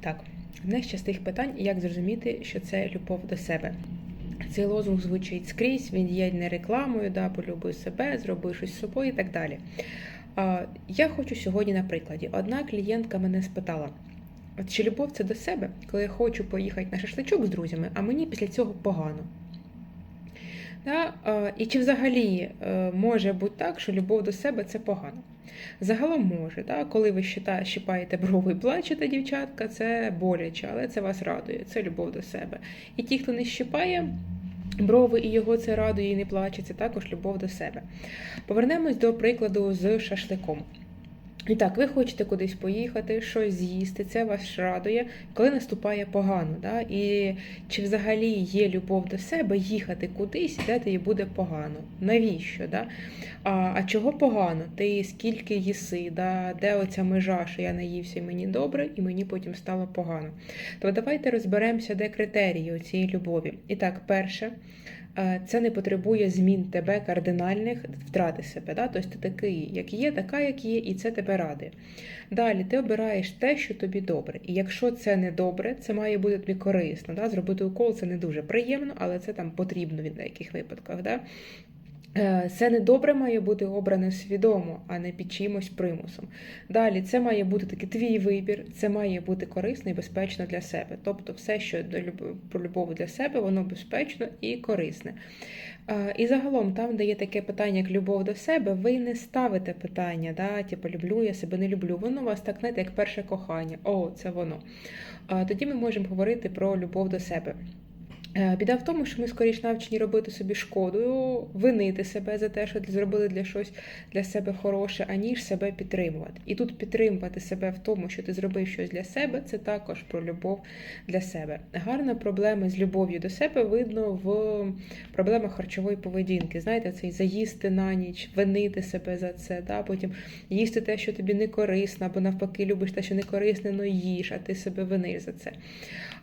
так, одне з частих питань, як зрозуміти, що це любов до себе. Цей лозунг звучить скрізь, він є не рекламою, да, полюби себе, зроби щось з собою і так далі. А, Я хочу сьогодні на прикладі. Одна клієнтка мене спитала: от чи любов це до себе, коли я хочу поїхати на шашличок з друзями, а мені після цього погано. Да? І чи взагалі е, може бути так, що любов до себе це погано? Загалом може, да? коли ви щипаєте брови і плачете, дівчатка, це боляче, але це вас радує, це любов до себе. І ті, хто не щипає брови і його це радує і не плаче, це також любов до себе. Повернемось до прикладу з шашликом. І так, ви хочете кудись поїхати, щось з'їсти, це вас радує, коли наступає погано. Да? І чи взагалі є любов до себе їхати кудись, де тобі буде погано? Навіщо? Да? А, а чого погано? Ти скільки їси, да? де оця межа, що я наївся і мені добре, і мені потім стало погано. То давайте розберемося, де критерії цієї любові. І так, перше. е, Це не потребує змін тебе кардинальних втрати себе. Да? Тобто ти такий, як є, така, як є, і це тебе радує. Далі ти обираєш те, що тобі добре. І якщо це не добре, це має бути тобі корисно. Да? Зробити укол це не дуже приємно, але це там потрібно в деяких випадках. Да? Е, Це не добре має бути обране свідомо, а не під чимось примусом. Далі це має бути такий твій вибір, це має бути корисно і безпечно для себе. Тобто, все, що про любов для себе, воно безпечно і корисне. Е, І загалом, там, де є таке питання, як любов до себе, ви не ставите питання, да, типу люблю я себе, не люблю. Воно вас так знаєте, як перше кохання. О, це воно. Е, Тоді ми можемо говорити про любов до себе. Е, Біда в тому, що ми скоріш навчені робити собі шкоду, винити себе за те, що зробили для щось для себе хороше, аніж себе підтримувати. І тут підтримувати себе в тому, що ти зробив щось для себе, це також про любов для себе. Гарна проблема з любов'ю до себе видно в проблемах харчової поведінки. Знаєте, цей заїсти на ніч, винити себе за це, да? потім їсти те, що тобі не корисно, або навпаки, любиш те, що не корисне, но їж, а ти себе виниш за це.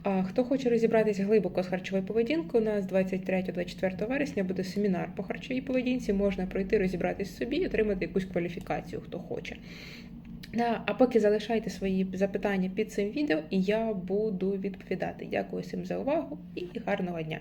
А хто хоче розібратися глибоко з харчовою поведінкою, у нас 23-24 вересня буде семінар по харчовій поведінці. Можна пройти, розібратись собі і отримати якусь кваліфікацію, хто хоче. А поки залишайте свої запитання під цим відео, і я буду відповідати. Дякую всім за увагу і гарного дня!